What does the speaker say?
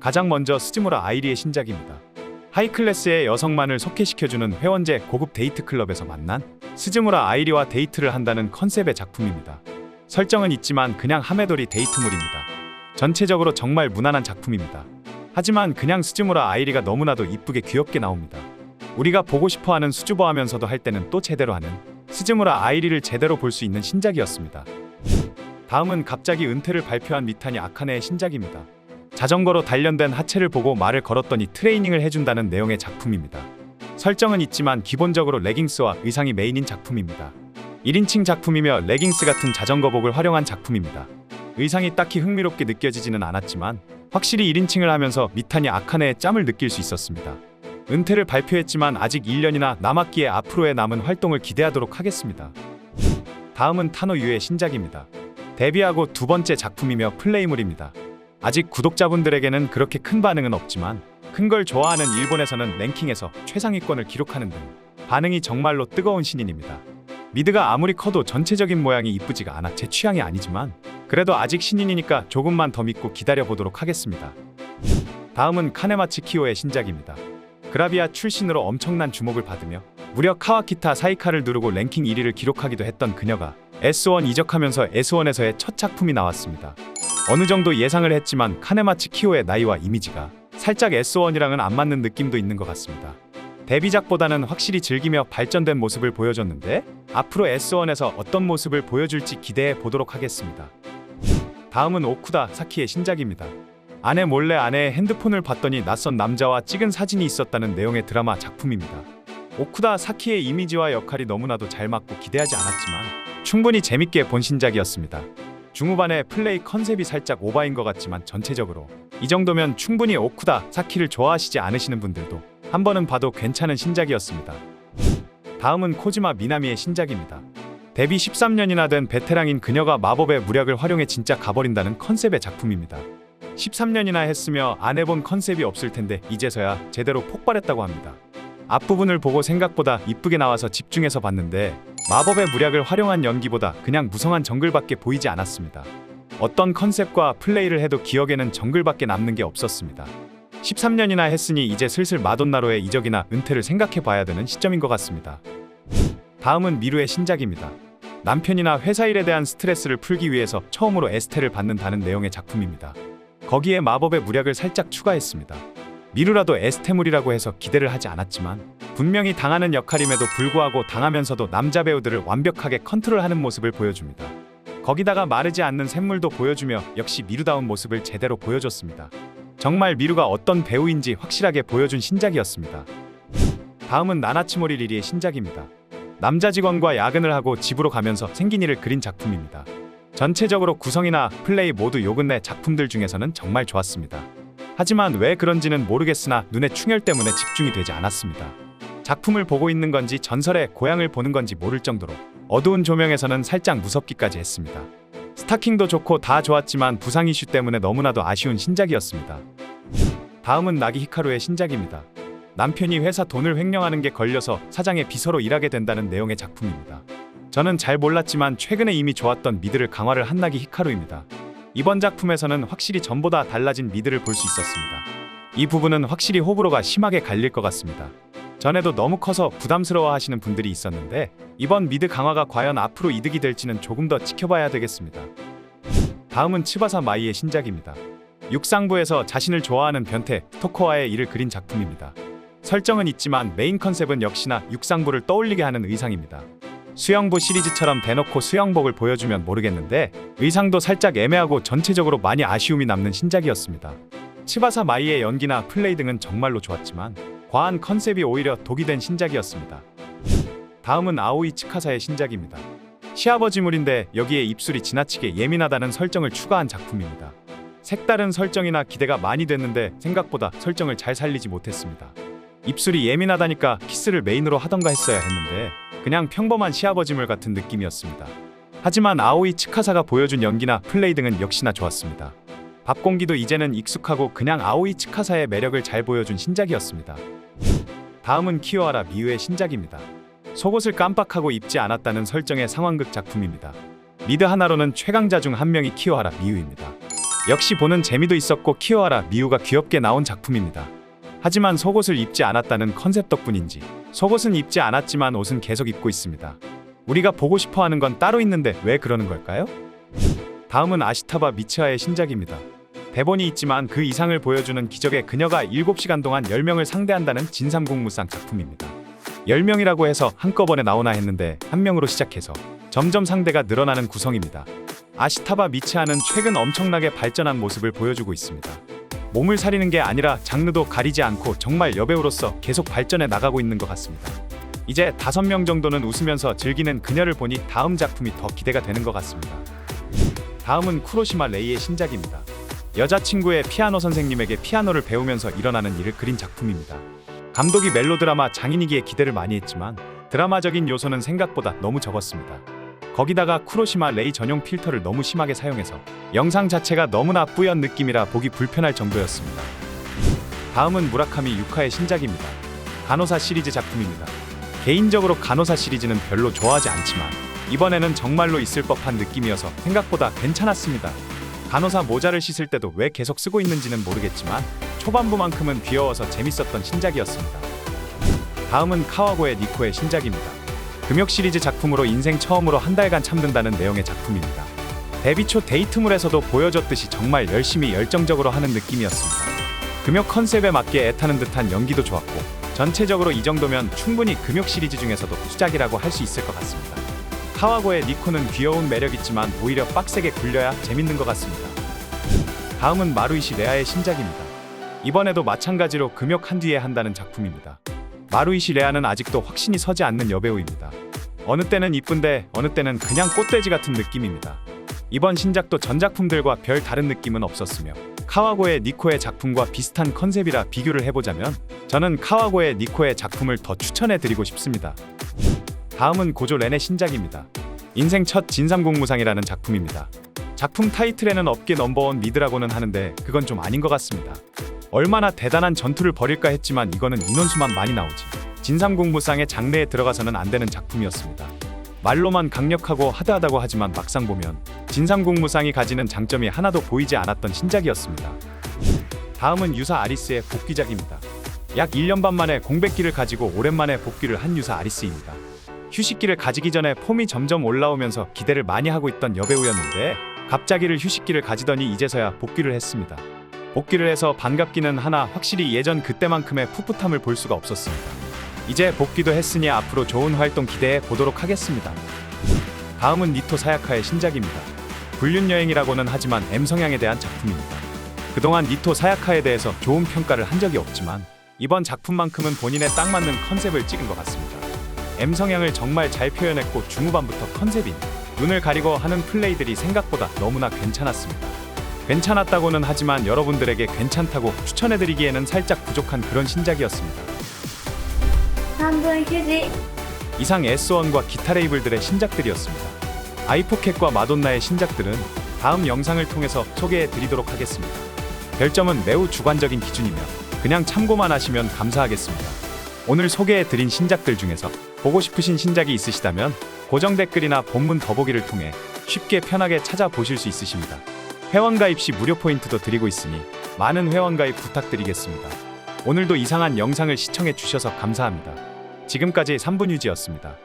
가장 먼저 스즈무라 아이리의 신작입니다. 하이클래스의 여성만을 속해시켜주는 회원제 고급 데이트 클럽에서 만난 스즈무라 아이리와 데이트를 한다는 컨셉의 작품입니다. 설정은 있지만 그냥 하메돌이 데이트물입니다. 전체적으로 정말 무난한 작품입니다. 하지만 그냥 스즈무라 아이리가 너무나도 이쁘게 귀엽게 나옵니다. 우리가 보고 싶어하는 수줍어 하면서도 할 때는 또 제대로 하는 스즈무라 아이리를 제대로 볼 수 있는 신작이었습니다. 다음은 갑자기 은퇴를 발표한 미타니 아카네의 신작입니다. 자전거로 단련된 하체를 보고 말을 걸었더니 트레이닝을 해준다는 내용의 작품입니다. 설정은 있지만 기본적으로 레깅스와 의상이 메인인 작품입니다. 1인칭 작품이며 레깅스 같은 자전거복을 활용한 작품입니다. 의상이 딱히 흥미롭게 느껴지지는 않았지만 확실히 1인칭을 하면서 미타니 아카네의 짬을 느낄 수 있었습니다. 은퇴를 발표했지만 아직 1년이나 남았기에 앞으로의 남은 활동을 기대하도록 하겠습니다. 다음은 타노 유의 신작입니다. 데뷔하고 두 번째 작품이며 플레이물입니다. 아직 구독자분들에게는 그렇게 큰 반응은 없지만 큰 걸 좋아하는 일본에서는 랭킹에서 최상위권을 기록하는 등 반응이 정말로 뜨거운 신인입니다. 미드가 아무리 커도 전체적인 모양이 이쁘지가 않아 제 취향이 아니지만 그래도 아직 신인이니까 조금만 더 믿고 기다려 보도록 하겠습니다. 다음은 카네마치 키오의 신작입니다. 그라비아 출신으로 엄청난 주목을 받으며 무려 카와키타 사이카를 누르고 랭킹 1위를 기록하기도 했던 그녀가 S1 이적하면서 S1에서의 첫 작품이 나왔습니다. 어느 정도 예상을 했지만 카네마치 키오의 나이와 이미지가 살짝 S1이랑은 안 맞는 느낌도 있는 것 같습니다. 데뷔작보다는 확실히 즐기며 발전된 모습을 보여줬는데 앞으로 S1에서 어떤 모습을 보여줄지 기대해 보도록 하겠습니다. 다음은 오쿠다 사키의 신작입니다. 아내 몰래 아내의 핸드폰을 봤더니 낯선 남자와 찍은 사진이 있었다는 내용의 드라마 작품입니다. 오쿠다 사키의 이미지와 역할이 너무나도 잘 맞고 기대하지 않았지만 충분히 재밌게 본 신작이었습니다. 중후반의 플레이 컨셉이 살짝 오바인 것 같지만 전체적으로 이 정도면 충분히 오쿠다 사키를 좋아하시지 않으시는 분들도 한 번은 봐도 괜찮은 신작이었습니다. 다음은 코지마 미나미의 신작입니다. 데뷔 13년이나 된 베테랑인 그녀가 마법의 무력을 활용해 진짜 가버린다는 컨셉의 작품입니다. 13년이나 했으며 안 해본 컨셉이 없을 텐데 이제서야 제대로 폭발했다고 합니다. 앞부분을 보고 생각보다 이쁘게 나와서 집중해서 봤는데 마법의 무력을 활용한 연기보다 그냥 무성한 정글밖에 보이지 않았습니다. 어떤 컨셉과 플레이를 해도 기억에는 정글밖에 남는 게 없었습니다. 13년이나 했으니 이제 슬슬 마돈나로의 이적이나 은퇴를 생각해 봐야 되는 시점인 것 같습니다. 다음은 미루의 신작입니다. 남편이나 회사 일에 대한 스트레스를 풀기 위해서 처음으로 에스테를 받는다는 내용의 작품입니다. 거기에 마법의 무력을 살짝 추가했습니다. 미루라도 에스테물이라고 해서 기대를 하지 않았지만 분명히 당하는 역할임에도 불구하고 당하면서도 남자 배우들을 완벽하게 컨트롤하는 모습을 보여줍니다. 거기다가 마르지 않는 샘물도 보여주며 역시 미루다운 모습을 제대로 보여줬습니다. 정말 미루가 어떤 배우인지 확실하게 보여준 신작이었습니다. 다음은 나나츠모리 리리의 신작입니다. 남자 직원과 야근을 하고 집으로 가면서 생긴 일을 그린 작품입니다. 전체적으로 구성이나 플레이 모두 요 근래 작품들 중에서는 정말 좋았습니다. 하지만 왜 그런지는 모르겠으나 눈의 충혈 때문에 집중이 되지 않았습니다. 작품을 보고 있는 건지 전설의 고향을 보는 건지 모를 정도로 어두운 조명에서는 살짝 무섭기까지 했습니다. 스타킹도 좋고 다 좋았지만 부상 이슈 때문에 너무나도 아쉬운 신작이었습니다. 다음은 나기 히카루의 신작입니다. 남편이 회사 돈을 횡령하는 게 걸려서 사장의 비서로 일하게 된다는 내용의 작품입니다. 저는 잘 몰랐지만 최근에 이미 좋았던 미드를 강화를 한 나기 히카루입니다. 이번 작품에서는 확실히 전보다 달라진 미드를 볼 수 있었습니다. 이 부분은 확실히 호불호가 심하게 갈릴 것 같습니다. 전에도 너무 커서 부담스러워 하시는 분들이 있었는데 이번 미드 강화가 과연 앞으로 이득이 될지는 조금 더 지켜봐야 되겠습니다. 다음은 츠바사 마이의 신작입니다. 육상부에서 자신을 좋아하는 변태 스토커와의 일을 그린 작품입니다. 설정은 있지만 메인 컨셉은 역시나 육상부를 떠올리게 하는 의상입니다. 수영부 시리즈처럼 대놓고 수영복을 보여주면 모르겠는데 의상도 살짝 애매하고 전체적으로 많이 아쉬움이 남는 신작이었습니다. 치바사 마이의 연기나 플레이 등은 정말로 좋았지만 과한 컨셉이 오히려 독이 된 신작이었습니다. 다음은 아오이 츠카사의 신작입니다. 시아버지물인데 여기에 입술이 지나치게 예민하다는 설정을 추가한 작품입니다. 색다른 설정이나 기대가 많이 됐는데 생각보다 설정을 잘 살리지 못했습니다. 입술이 예민하다니까 키스를 메인으로 하던가 했어야 했는데 그냥 평범한 시아버지물 같은 느낌이었습니다. 하지만 아오이 츠카사가 보여준 연기나 플레이 등은 역시나 좋았습니다. 밥 공기도 이제는 익숙하고 그냥 아오이 츠카사의 매력을 잘 보여준 신작이었습니다. 다음은 키오하라 미우의 신작입니다. 속옷을 깜빡하고 입지 않았다는 설정의 상황극 작품입니다. 리드 하나로는 최강자 중 한 명이 키오하라 미우입니다. 역시 보는 재미도 있었고 키오하라 미우가 귀엽게 나온 작품입니다. 하지만 속옷을 입지 않았다는 컨셉 덕분인지 속옷은 입지 않았지만 옷은 계속 입고 있습니다. 우리가 보고 싶어 하는 건 따로 있는데 왜 그러는 걸까요? 다음은 아시타바 미츠하의 신작입니다. 대본이 있지만 그 이상을 보여주는 기적의 그녀가 7시간 동안 10명을 상대한다는 진삼국무상 작품입니다. 10명이라고 해서 한꺼번에 나오나 했는데 한 명으로 시작해서 점점 상대가 늘어나는 구성입니다. 아시타바 미츠하는 최근 엄청나게 발전한 모습을 보여주고 있습니다. 몸을 사리는 게 아니라 장르도 가리지 않고 정말 여배우로서 계속 발전해 나가고 있는 것 같습니다. 이제 다섯 명 정도는 웃으면서 즐기는 그녀를 보니 다음 작품이 더 기대가 되는 것 같습니다. 다음은 쿠로시마 레이의 신작입니다. 여자친구의 피아노 선생님에게 피아노를 배우면서 일어나는 일을 그린 작품입니다. 감독이 멜로드라마 장인이기에 기대를 많이 했지만 드라마적인 요소는 생각보다 너무 적었습니다. 거기다가 쿠로시마 레이 전용 필터를 너무 심하게 사용해서 영상 자체가 너무나 뿌연 느낌이라 보기 불편할 정도였습니다. 다음은 무라카미 유카의 신작입니다. 간호사 시리즈 작품입니다. 개인적으로 간호사 시리즈는 별로 좋아하지 않지만 이번에는 정말로 있을 법한 느낌이어서 생각보다 괜찮았습니다. 간호사 모자를 씻을 때도 왜 계속 쓰고 있는지는 모르겠지만 초반부만큼은 귀여워서 재밌었던 신작이었습니다. 다음은 카와고의 니코의 신작입니다. 금욕 시리즈 작품으로 인생 처음으로 한 달간 참는다는 내용의 작품입니다. 데뷔 초 데이트물에서도 보여줬듯이 정말 열심히 열정적으로 하는 느낌이었습니다. 금욕 컨셉에 맞게 애타는 듯한 연기도 좋았고 전체적으로 이 정도면 충분히 금욕 시리즈 중에서도 수작이라고 할 수 있을 것 같습니다. 카와고의 니코는 귀여운 매력 있지만 오히려 빡세게 굴려야 재밌는 것 같습니다. 다음은 마루이시 레아의 신작입니다. 이번에도 마찬가지로 금욕 한 뒤에 한다는 작품입니다. 마루이시 레아는 아직도 확신이 서지 않는 여배우입니다. 어느 때는 이쁜데 어느 때는 그냥 꽃돼지 같은 느낌입니다. 이번 신작도 전 작품들과 별 다른 느낌은 없었으며 카와고의 니코의 작품과 비슷한 컨셉이라 비교를 해보자면 저는 카와고의 니코의 작품을 더 추천해드리고 싶습니다. 다음은 고조 렌의 신작입니다. 인생 첫 진삼공무상이라는 작품입니다. 작품 타이틀에는 업계 넘버원 미드라고는 하는데 그건 좀 아닌 것 같습니다. 얼마나 대단한 전투를 벌일까 했지만 이거는 인원수만 많이 나오지. 진삼공무상의 장르에 들어가서는 안 되는 작품이었습니다. 말로만 강력하고 하드하다고 하지만 막상 보면 진삼공무상이 가지는 장점이 하나도 보이지 않았던 신작이었습니다. 다음은 유사 아리스의 복귀작입니다. 약 1년 반 만에 공백기를 가지고 오랜만에 복귀를 한 유사 아리스입니다. 휴식기를 가지기 전에 폼이 점점 올라오면서 기대를 많이 하고 있던 여배우였는데 갑자기를 휴식기를 가지더니 이제서야 복귀를 했습니다. 복귀를 해서 반갑기는 하나 확실히 예전 그때만큼의 풋풋함을 볼 수가 없었습니다. 이제 복귀도 했으니 앞으로 좋은 활동 기대해 보도록 하겠습니다. 다음은 니토 사야카의 신작입니다. 불륜 여행이라고는 하지만 M 성향에 대한 작품입니다. 그동안 니토 사야카에 대해서 좋은 평가를 한 적이 없지만 이번 작품만큼은 본인에 딱 맞는 컨셉을 찍은 것 같습니다. M 성향을 정말 잘 표현했고 중후반부터 컨셉인 눈을 가리고 하는 플레이들이 생각보다 너무나 괜찮았습니다. 괜찮았다고는 하지만 여러분들에게 괜찮다고 추천해드리기에는 살짝 부족한 그런 신작이었습니다. 半分휴지 이상 S1과 기타 레이블들의 신작들이었습니다. 아이포켓과 마돈나의 신작들은 다음 영상을 통해서 소개해 드리도록 하겠습니다. 별점은 매우 주관적인 기준이며 그냥 참고만 하시면 감사하겠습니다. 오늘 소개해 드린 신작들 중에서 보고 싶으신 신작이 있으시다면 고정 댓글이나 본문 더보기를 통해 쉽게 편하게 찾아보실 수 있으십니다. 회원 가입 시 무료 포인트도 드리고 있으니 많은 회원 가입 부탁드리겠습니다. 오늘도 이상한 영상을 시청해 주셔서 감사합니다. 지금까지 3분 유지였습니다.